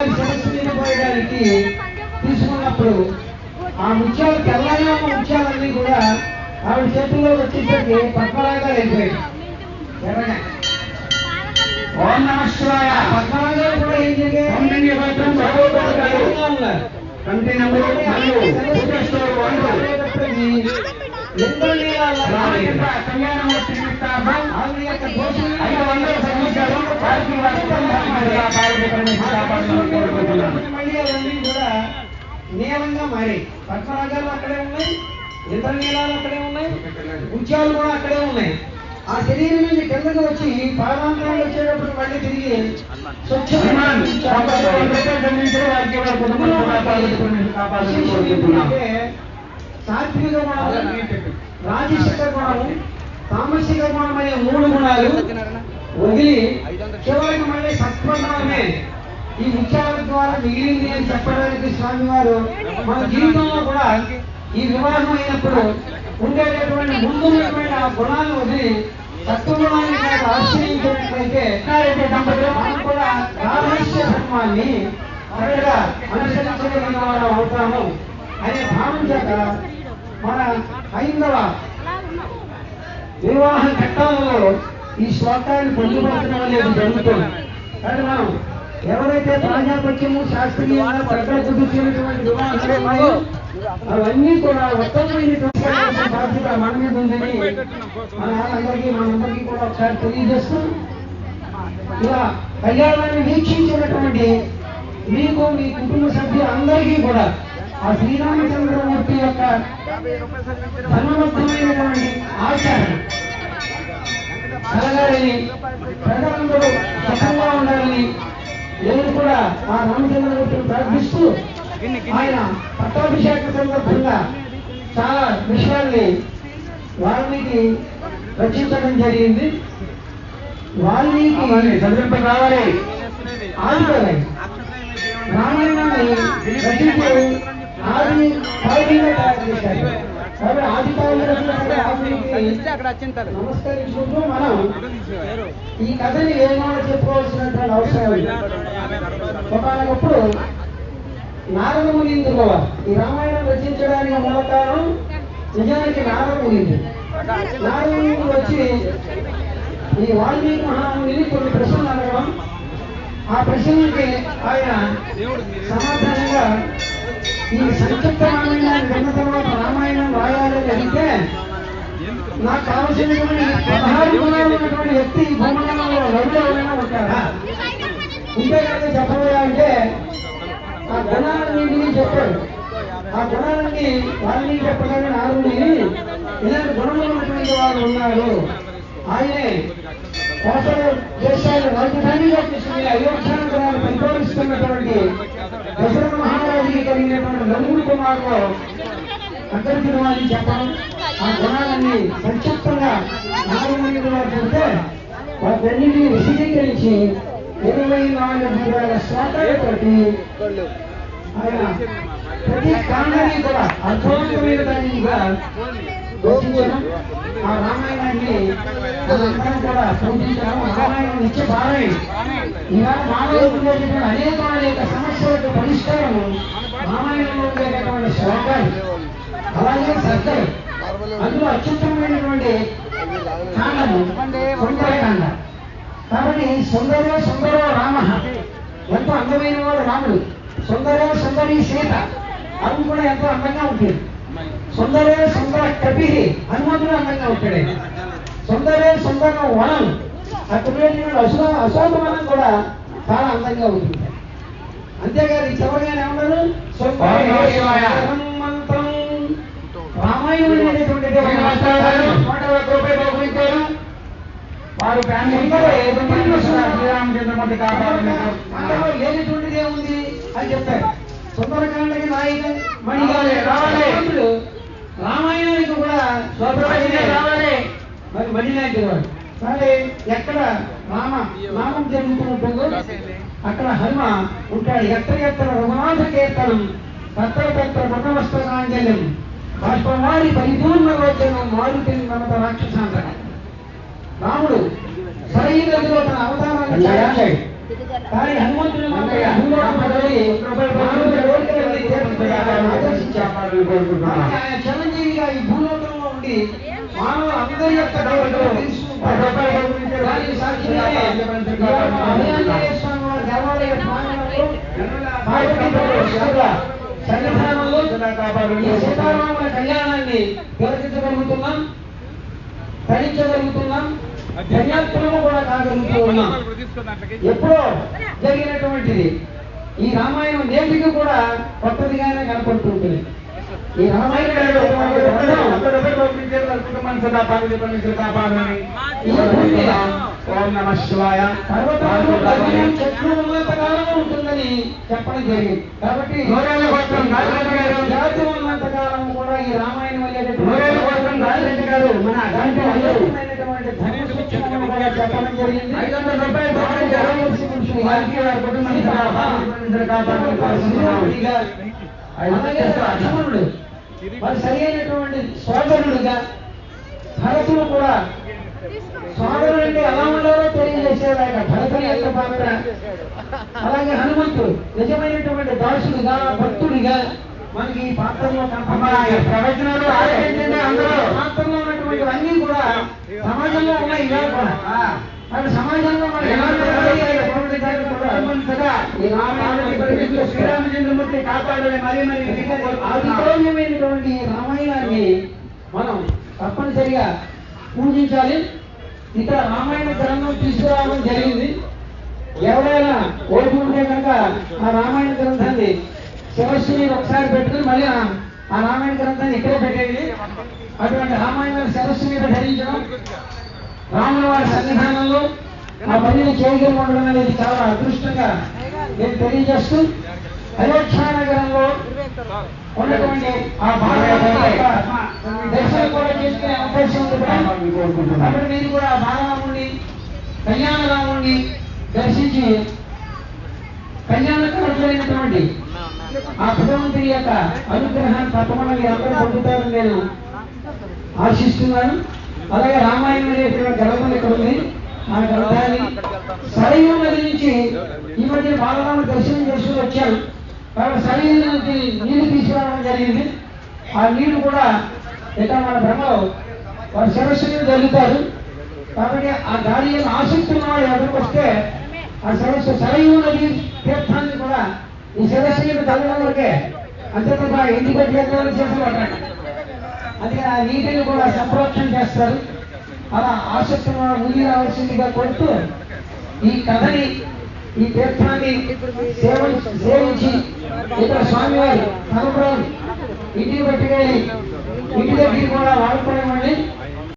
పోయడానికి తీసుకున్నప్పుడు ఆ ముత్యాలు తెల్లగా ఉన్న ముత్యాలన్నీ కూడా ఆవిడ చేతుల్లో వచ్చేసరికి పద్మరాగా శివాయ. పద్మరాగాలు కూడా ఏం జరిగాయి? తొమ్మిది భద్రం భగవద్గీత ఎర్రగా ఉన్నారు. కంటి నెంబరు మరియు పూజేశ్వరు వాళ్ళు రామచంద్ర కళ్యాణమూర్తి నిమిత్తార్థం ఆవిడ యొక్క దోషం ఐదు వందల సంవత్సరాలు వారికి వారి కుటుంబానికి కాపాడు పరమేశ్వర కాపాడాలని కోరుకుంటున్నాను మళ్ళీ అవన్నీ కూడా నీలంగా మారాయి పద్మరాగాలు అక్కడే ఉన్నాయి ఇతర నీలాలు అక్కడే ఉన్నాయి ముత్యాలు కూడా అక్కడే ఉన్నాయి ఆ శరీరం నుంచి కిందకు వచ్చి పాదాంతరాలు వచ్చేటప్పుడు మళ్ళీ తిరిగి హనుమాన్ స్వచ్ఛమైన సాత్విక గుణము రాజసిక గుణము తామసిక గుణం అనే మూడు గుణాలు వదిలి చివరికి మళ్ళీ సత్వగుణమే. ఈ ముత్యాల ద్వారా మిగిలింది అని చెప్పడానికి స్వామి వారు మన జీవితంలో కూడా ఈ వివాహం అయినప్పుడు ఉండేటటువంటి ముందున్నటువంటి ఆ గుణాలను వదిలి సత్వగుణాన్ని ఆశ్రయించినట్లయితే దంపతులు మనం కూడా రామస్య ధర్మాన్ని చక్కగా అనుసరించగలిగిన వారు అవుతాము అనే భావం చేత మన హైందవ వివాహ చట్టాలలో ఈ శ్లోకాన్ని పొందుపరచడం అనేది జరుగుతుంది. కానీ మనం ఎవరైతే ప్రాజాపత్యము శాస్త్రీయంగా కుదిర్చినటువంటి వివాహాలు అవన్నీ కూడా ఉత్తమమైనటువంటి బాధ్యత మన మీద ఉందని మన అందరికీ మనందరికీ కూడా ఒకసారి తెలియజేస్తూ ఇలా కళ్యాణాన్ని వీక్షించినటువంటి మీకు మీ కుటుంబ సభ్యులందరికీ కూడా ఆ శ్రీరామచంద్రమూర్తి యొక్క ధర్మబద్ధమైనటువంటి ఆచారం. కలగాలని ప్రజలందరూ సుఖంగా ఉండాలని నేను కూడా ఆ రామచంద్రమూర్తిని ప్రార్థిస్తూ ఆయన పట్టాభిషేక సందర్భంగా చాలా విషయాల్ని వాల్మీకి రచించడం జరిగింది. వాల్మీకి చదివింప కావాలి ఆదికవి రామాయణాన్ని రచించి ఆది కావ్యంగా తయారు చేశారు కాబట్టి ఆది కావ్యంగా నమస్కరించుకుంటూ మనం ఈ కథని ఏమైనా చెప్పుకోవాల్సినటువంటి అవసరం ఒకనొకప్పుడు నారద ముని ఈ రామాయణం రచించడానికి మూల కారణం నిజానికి నారద ముని నారద ముని వచ్చి ఈ వాల్మీకి మహాముని కొన్ని ప్రశ్నలు అడగడం ఆ ప్రశ్నలకి ఆయన సమాధానంగా ఈ సంక్షిప్త రామాయణాన్ని విన్న తర్వాత రామాయణం రాయాలని అంటే నాకు కావలసినటువంటి పదహారు గుణాలు ఉన్నటువంటి వ్యక్తి ఈ భూమండలంలో ఎవరు ఎవరైనా ఉంటారా ఉంటే కనుక చెప్పబోయా అంటే ఆ గుణాలన్నింటినీ చెప్పాడు. ఆ గుణాలన్నీ వాళ్ళని చెప్పగానే నాలుగుని ఇలాంటి గుణములు ఉన్నటువంటి వారు ఉన్నారు. ఆయనే కోసల దేశాల రాజధానిగా తీసుకుని అయోధ్యాన్ని పరిపాలిస్తున్నటువంటి దశరథ మహారాజుకి కలిగినటువంటి నలుగురు కుమారులు అక్కడికి వారిని చెప్పడం ఆ గుణాలన్నీ సంక్షిప్తంగా నాలుగు మంది వారు చెబితే వాటన్నిటిని విశదీకరించి ఇరవై నాలుగు వేల శ్లోకాలతోటి ఆయన ప్రతి కాండాన్ని కూడా అర్థవంతమైన దానిగా రచించడం ఆ రామాయణాన్ని మనందరం కూడా పూజించడం రామాయణం నిత్య పారాయణ ఈనాడు మానవులకు అనేక అనేక సమస్యలకు రామాయణంలో ఉండేటటువంటి శ్లోకాలు అలాగే అందులో అత్యుత్తమైనటువంటి కాండము సుందరకాండ కాబట్టి సుందరో సుందరో రామ ఎంతో అందమైన వాడు రాముడు సుందరో సుందరి సీత. అవి కూడా ఎంతో అందంగా ఉంటుంది సుందరే కపి హనుమంతుడు అందంగా ఉంటాడు. సుందరే సుందర వనం. అక్కడ అశో అశోక వనం కూడా చాలా అందంగా ఉంటుంది. అంతేకాదు ఈ చివరిగానే ఏమన్నారు రామాయణం వారు లేనటువంటిది ఏముంది అని చెప్పారు సుందరకాండకి నాయక మణిగా రావాలి, రావాలి. భగవంతుడు రామాయణానికి కూడా స్వప్రభాషణే రావాలి వాడు సరే ఎక్కడ రామ నామం జరుగుతుంటుందో అక్కడ హనుమ ఉంటాడు ఎత్ర ఎత్ర రఘునాథ కీర్తనం తత్ర తత్ర మృతవస్త్రాంజలిం బాష్పవారి పరిపూర్ణ రోచనం మారుతిని మమత రాక్షసాంతకం రాముడు సరైన గదిలో తన అవతారాన్ని కానీ హనుమంతుడు చిరంజీవిగా ఈ భూలోకంలో శక్తి మానవ అందరి యొక్క సన్నిధానంలో ఈ సీతారాముల కళ్యాణాన్ని జరిపించగలుగుతున్నాం ధరించగలుగుతున్నాం ధన్యాత్మము కూడా కాగలుగుతూ ఉన్నాం. ఎప్పుడో జరిగినటువంటిది. ఈ రామాయణం నేటికి కూడా కొత్తదిగానే కనపడుతుంటుంది ఈ రామాయణ అనేటువంటి గ్రంథం ఓం నమ శివాయ. పర్వతాలు గగనం చెట్లు ఉన్నంత కాలం ఉంటుందని చెప్పడం జరిగింది. కాబట్టి. జాతి ఉన్నంత కాలం కూడా ఈ రామాయణం గాలిరెడ్డి గారు. మన చెప్పడం జరిగింది. ఐదు వందల రూపాయలు ప్రకటించారు. వారికి వారి కుటుంబానికి కాపాడాలని కోరుకుంటున్నాము. అలాగే లక్ష్మణుడు మరి సరైనటువంటి సోదరుడుగా భరతుడు కూడా సోదరుడు అంటే ఎలా ఉండాలో తెలియజేసేది ఆయన భరతుని యొక్క పాత్ర అలాగే హనుమంతుడు నిజమైనటువంటి దాసుడుగా భక్తుడిగా మనకి ఈ పాత్రలో ప్రవచనాలు ఆలకించండి అందరూ. పాత్రలో ఉన్నటువంటి అన్ని కూడా సమాజంలో ఉన్నాయి ఇవాళ కూడా అటు సమాజంలో మన పరిగెత్తు శ్రీరామచంద్రమూర్తి కాపాడాలి మరీ మరీ ఆదిత్యమైనటువంటి రామాయణాన్ని మనం తప్పనిసరిగా పూజించాలి. ఇక్కడ రామాయణ గ్రంథం తీసుకురావడం జరిగింది. ఎవరైనా ఓటు ఉంటే కనుక ఆ రామాయణ గ్రంథాన్ని శివశ్రీ మీద ఒకసారి పెట్టుకుని మళ్ళీ ఆ- రామాయణ గ్రంథాన్ని ఇక్కడే పెట్టేది అటువంటి రామాయణ శివశ్రీ మీద ధరించడం రాముల వారి సన్నిధానంలో ఆ పనిని చేయగలగడం అనేది చాలా అదృష్టంగా నేను తెలియజేస్తూ అయోధ్య నగరంలో ఉన్నటువంటి ఆ బాలరాముడి దర్శనం కూడా చేసుకుని ఉంది ఇక్కడ. కాబట్టి మీరు కూడా బాలరాముడిని కళ్యాణరాముడిని దర్శించి కళ్యాణకారులైనటువంటి ఆ భగవంతుని యొక్క అనుగ్రహాన్ని తప్పకుండా మీరు అందరూ పొందుతారని నేను ఆశిస్తున్నాను. అలాగే రామాయణం అనేటువంటి గ్రంథం ఇక్కడ ఉంది. ఆ గ్రంథాన్ని సరైన నది నుంచి ఈ మధ్య బాలరాముడు దర్శనం చేసుకుని వచ్చాను కాబట్టి సరైన నీళ్ళు తీసుకురావడం జరిగింది. ఆ నీళ్ళు కూడా ఇక్కడ మన బ్రహ్మలో వారి శిరస్సు జరుగుతారు కాబట్టి ఆ గాలి యొక్క ఆసక్తి ఉన్నవాడు ఎవరికి వస్తే ఆ సరస్సు సరైన నది తీర్థాన్ని కూడా ఈ సరస్సు మీద తగ్గడం వరకే అంతే తప్ప ఇంటికి వచ్చి చేసేవాడు పట్టండి అందుకే ఆ నీటిని కూడా సంప్రోక్షణ చేస్తారు. అలా ఆసక్తి ముందు రావాల్సిందిగా కొడుతూ ఈ కథని ఈ తీర్థాన్ని సేవించి ఇతర స్వామివారి అనుగ్రహం ఇంటికి పట్టుకెళ్ళి